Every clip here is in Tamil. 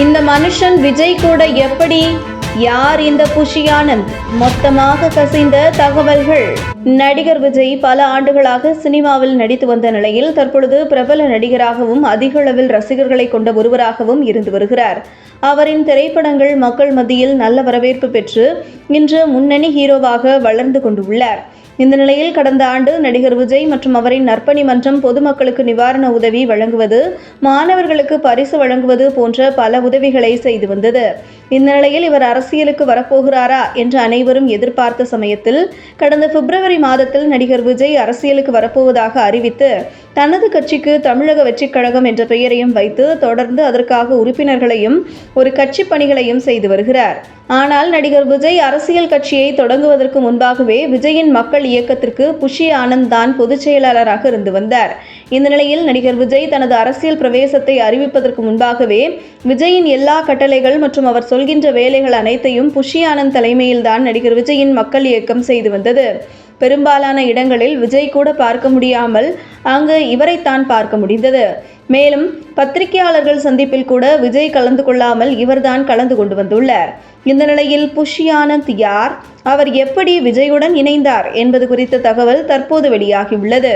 இந்த மனுஷன் விஜய் கூட எப்படி? யார் இந்த புஷி ஆனந்த் மொத்தமாக கசிந்த தகவல்கள். நடிகர் விஜய் பல ஆண்டுகளாக சினிமாவில் நடித்து வந்த நிலையில் தற்பொழுது பிரபல நடிகராகவும் அதிக அளவில் ரசிகர்களை கொண்ட ஒருவராகவும் இருந்து வருகிறார். அவரின் திரைப்படங்கள் மக்கள் மத்தியில் நல்ல வரவேற்பு பெற்று இன்று முன்னணி ஹீரோவாக வளர்ந்து கொண்டுள்ளார். இந்த நிலையில் கடந்த ஆண்டு நடிகர் விஜய் மற்றும் அவரின் நற்பணி மன்றம் பொதுமக்களுக்கு நிவாரண உதவி வழங்குவது மாணவர்களுக்கு பரிசு வழங்குவது போன்ற பல உதவிகளை செய்து வந்தது. இந்த நிலையில் இவர் அரசியலுக்கு வரப்போகிறாரா என்று அனைவரும் எதிர்பார்த்த சமயத்தில் கடந்த பிப்ரவரி மாதத்தில் நடிகர் விஜய் அரசியலுக்கு வரப்போவதாக அறிவித்து தனது கட்சிக்கு தமிழக வெற்றிக் கழகம் என்ற பெயரையும் வைத்து தொடர்ந்து அதற்காக உறுப்பினர்களையும் ஒரு கட்சி பணிகளையும் செய்து வருகிறார். ஆனால் நடிகர் விஜய் அரசியல் கட்சியை தொடங்குவதற்கு முன்பாகவே விஜயின் மக்கள் இயக்கத்திற்கு புஷி ஆனந்த் தான் பொதுச் செயலாளராக இருந்து வந்தார். இந்த நிலையில் நடிகர் விஜய் தனது அரசியல் பிரவேசத்தை அறிவிப்பதற்கு முன்பாகவே விஜயின் எல்லா கட்டளைகள் மற்றும் அவர் சொல்கின்ற வேலைகள் அனைத்தையும் புஷி ஆனந்த் தலைமையில்தான் நடிகர் விஜயின் மக்கள் இயக்கம் செய்து வந்தது. பெரும்பாலான இடங்களில் விஜய் கூட பார்க்க முடியாமல் அங்கு இவரைத்தான் பார்க்க முடிந்தது. மேலும் பத்திரிகையாளர்கள் சந்திப்பில் கூட விஜய் கலந்து கொள்ளாமல் இவர்தான் கலந்து கொண்டு வந்துள்ளார். இந்த நிலையில் புஷியானந்த் யார் அவர் எப்படி விஜயுடன் இணைந்தார் என்பது குறித்த தகவல் தற்போது வெளியாகியுள்ளது.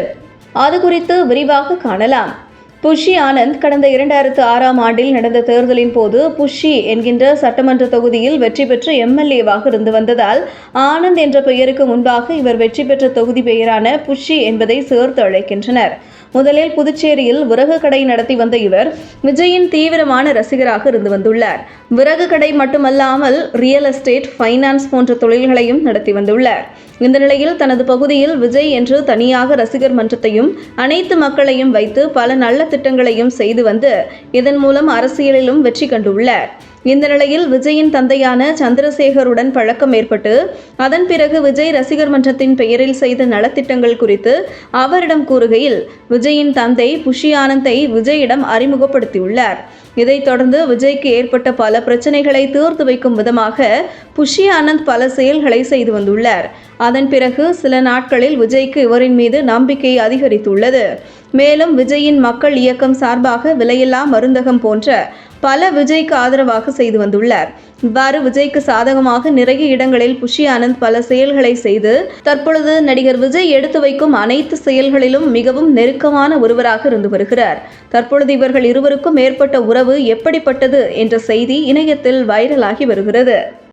அது குறித்து விரிவாக காணலாம். புஷி ஆனந்த் கடந்த இரண்டாயிரத்து ஆறாம் ஆண்டில் நடந்த தேர்தலின் போது புஷி என்கின்ற சட்டமன்ற தொகுதியில் வெற்றி பெற்று எம்எல்ஏவாக இருந்து வந்ததால் ஆனந்த் என்ற பெயருக்கு முன்பாக இவர் வெற்றி பெற்ற தொகுதி பெயரான புஷி என்பதை சேர்த்து அழைக்கின்றனர். முதலில் புதுச்சேரியில் விறகு கடை நடத்தி வந்த இவர் விஜயின் தீவிரமான ரசிகராக இருந்து வந்துள்ளார். விறகு கடை மட்டுமல்லாமல் ரியல் எஸ்டேட் ஃபைனான்ஸ் போன்ற தொழில்களையும் நடத்தி வந்துள்ளார். இந்த நிலையில் தனது பகுதியில் விஜய் என்று தனியாக ரசிகர் மன்றத்தையும் அனைத்து மக்களையும் வைத்து பல நல்ல திட்டங்களையும் செய்து வந்து இதன் மூலம் அரசியலிலும் வெற்றி கண்டுள்ளார். இந்த நிலையில் விஜயின் தந்தையான சந்திரசேகருடன் பழக்கம் ஏற்பட்டு அதன் பிறகு விஜய் ரசிகர் மன்றத்தின் பெயரில் செய்த நலத்திட்டங்கள் குறித்து அவரிடம் கூறுகையில் விஜயின் தந்தை புஷி ஆனந்தை விஜயிடம் அறிமுகப்படுத்தியுள்ளார். இதைத் தொடர்ந்து விஜய்க்கு ஏற்பட்ட பல பிரச்சனைகளை தீர்த்து வைக்கும் விதமாக புஷி ஆனந்த் பல செயல்களை செய்து வந்துள்ளார். அதன் பிறகு சில நாட்களில் விஜய்க்கு இவரின் மீது நம்பிக்கை அதிகரித்துள்ளது. மேலும் விஜயின் மக்கள் இயக்கம் சார்பாக விலையில்லா மருந்தகம் போன்ற பல விஜய்க்கு ஆதரவாக செய்து வந்துள்ளார். இவ்வாறு விஜய்க்கு சாதகமாக நிறைய இடங்களில் புஷி ஆனந்த் பல செயல்களை செய்து தற்பொழுது நடிகர் விஜய் எடுத்து வைக்கும் அனைத்து செயல்களிலும் மிகவும் நெருக்கமான ஒருவராக இருந்து வருகிறார். தற்பொழுது இவர்கள் இருவருக்கும் ஏற்பட்ட உறவு எப்படிப்பட்டது என்ற செய்தி இணையத்தில் வைரலாகி வருகிறது.